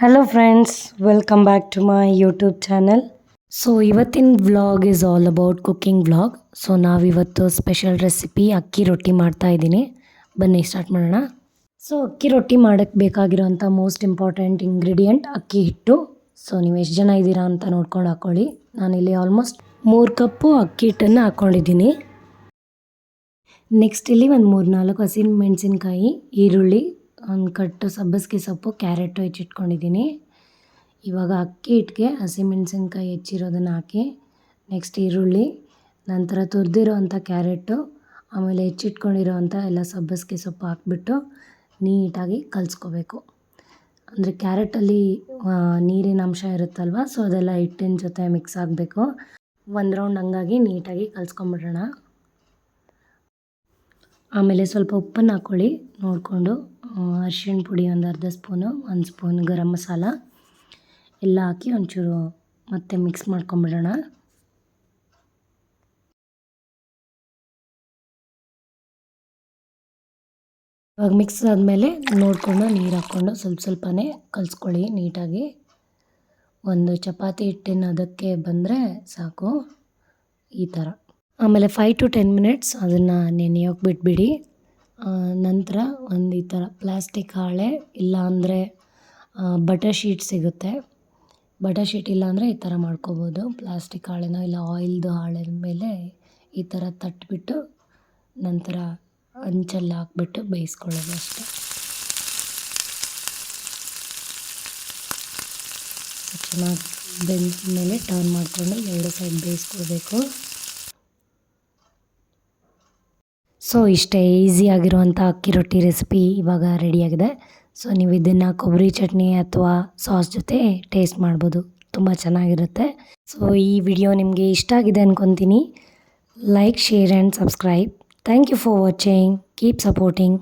Hello friends welcome back to my YouTube channel so ಇವತ್ತಿನ vlog is all about cooking vlog so ನಾವಿವತ್ತು special recipe ಅಕ್ಕಿ ರೊಟ್ಟಿ ಮಾಡ್ತಾ ಇದ್ದೀನಿ. ಬನ್ನಿ ಸ್ಟಾರ್ಟ್ ಮಾಡೋಣ. ಸೊ ಅಕ್ಕಿ ರೊಟ್ಟಿ ಮಾಡೋಕ್ಕೆ ಬೇಕಾಗಿರೋಂಥ ಮೋಸ್ಟ್ ಇಂಪಾರ್ಟೆಂಟ್ ಇಂಗ್ರೀಡಿಯೆಂಟ್ ಅಕ್ಕಿ ಹಿಟ್ಟು. ಸೊ ನೀವು ಎಷ್ಟು ಜನ ಇದ್ದೀರಾ ಅಂತ ನೋಡ್ಕೊಂಡು ಹಾಕ್ಕೊಳ್ಳಿ ನಾನಿಲ್ಲಿ ಆಲ್ಮೋಸ್ಟ್ ಮೂರು ಕಪ್ಪು ಅಕ್ಕಿ ಹಿಟ್ಟನ್ನು ಹಾಕ್ಕೊಂಡಿದ್ದೀನಿ ನೆಕ್ಸ್ಟ್ ಇಲ್ಲಿ ಒಂದು ಮೂರು ನಾಲ್ಕು ಹಸಿ ಮೆಣಸಿನ್ಕಾಯಿ, ಈರುಳ್ಳಿ ಒಂದು ಕಟ್ಟು ಸಬ್ಬಸ್ಗೆ ಸೊಪ್ಪು, ಕ್ಯಾರೆಟು ಹೆಚ್ಚಿಟ್ಕೊಂಡಿದ್ದೀನಿ ಇವಾಗ ಅಕ್ಕಿ ಹಿಟ್ಟಿಗೆ ಹಸಿಮೆಣ್ಸಿನ್ಕಾಯಿ ಹೆಚ್ಚಿರೋದನ್ನು ಹಾಕಿ ನೆಕ್ಸ್ಟ್ ಈರುಳ್ಳಿ, ನಂತರ ತುರಿದಿರೋ ಅಂಥ ಕ್ಯಾರೆಟು, ಆಮೇಲೆ ಹೆಚ್ಚಿಟ್ಕೊಂಡಿರೋವಂಥ ಎಲ್ಲ ಸಬ್ಬಸ್ಗೆ ಸೊಪ್ಪು ಹಾಕ್ಬಿಟ್ಟು ನೀಟಾಗಿ ಕಲಿಸ್ಕೋಬೇಕು. ಅಂದರೆ ಕ್ಯಾರೆಟಲ್ಲಿ ನೀರಿನ ಅಂಶ ಇರುತ್ತಲ್ವ ಸೊ ಅದೆಲ್ಲ ಹಿಟ್ಟಿನ ಜೊತೆ ಮಿಕ್ಸ್ ಆಗಬೇಕು. ಒಂದು ರೌಂಡ್ ಹಂಗಾಗಿ ನೀಟಾಗಿ ಕಲಿಸ್ಕೊಂಬಿಡೋಣ. ಆಮೇಲೆ ಸ್ವಲ್ಪ ಉಪ್ಪನ್ನು ಹಾಕ್ಕೊಳ್ಳಿ ನೋಡಿಕೊಂಡು. ಅರಿಶಿಣ ಪುಡಿ ಒಂದು ಅರ್ಧ ಸ್ಪೂನು, ಒಂದು ಸ್ಪೂನ್ ಗರಂ ಮಸಾಲ. ಎಲ್ಲ ಹಾಕಿ ಒಂಚೂರು ಮತ್ತೆ ಮಿಕ್ಸ್ ಮಾಡ್ಕೊಂಬಿಡೋಣ. ಇವಾಗ ಮಿಕ್ಸ್ ಆದಮೇಲೆ ನೋಡಿಕೊಂಡು ನೀರು ಹಾಕ್ಕೊಂಡು ಸ್ವಲ್ಪ ಸ್ವಲ್ಪನೇ ಕಲಿಸ್ಕೊಳ್ಳಿ ನೀಟಾಗಿ. ಒಂದು ಚಪಾತಿ ಹಿಟ್ಟಿನ ಅದಕ್ಕೆ ಬಂದರೆ ಸಾಕು. ಈ ಥರ ಆಮೇಲೆ ಫೈವ್ ಟು ಟೆನ್ ಮಿನಿಟ್ಸ್ ಅದನ್ನು ನೆನೆಯೋಕೆ ಬಿಟ್ಬಿಡಿ. ನಂತರ ಒಂದು ಈ ಥರ ಪ್ಲಾಸ್ಟಿಕ್ ಹಾಳೆ ಇಲ್ಲ ಅಂದರೆ ಬಟರ್ ಶೀಟ್ ಸಿಗುತ್ತೆ. ಬಟರ್ ಶೀಟ್ ಇಲ್ಲ ಅಂದರೆ ಈ ಥರ ಮಾಡ್ಕೋಬೋದು. ಪ್ಲಾಸ್ಟಿಕ್ ಹಾಳೆನೋ ಇಲ್ಲ ಆಯಿಲ್ದು ಹಾಳೆ ಮೇಲೆ ಈ ಥರ ತಟ್ಟಿಬಿಟ್ಟು ನಂತರ ಅಂಚಲ್ಲಿ ಹಾಕ್ಬಿಟ್ಟು ಬೇಯಿಸ್ಕೊಳ್ಳೋದು ಅಷ್ಟೆ. ಚೆನ್ನಾಗಿ ಬೆಂದ ಮೇಲೆ ಟರ್ನ್ ಮಾಡಿಕೊಂಡು ಎರಡು ಸೈಡ್ ಬೇಯಿಸ್ಕೊಳ್ಬೇಕು. ಸೊ ಇಷ್ಟೇ ಈಸಿಯಾಗಿರುವಂಥ ಅಕ್ಕಿ ರೊಟ್ಟಿ ರೆಸಿಪಿ ಇವಾಗ ರೆಡಿಯಾಗಿದೆ ಸೊ ನೀವು ಇದನ್ನು ಕೊಬ್ಬರಿ ಚಟ್ನಿ ಅಥವಾ ಸಾಸ್ ಜೊತೆ ಟೇಸ್ಟ್ ಮಾಡ್ಬೋದು. ತುಂಬ ಚೆನ್ನಾಗಿರುತ್ತೆ. ಸೊ ಈ ವಿಡಿಯೋ ನಿಮಗೆ ಇಷ್ಟ ಆಗಿದೆ ಅಂದ್ಕೊತೀನಿ like share and subscribe thank you for watching keep supporting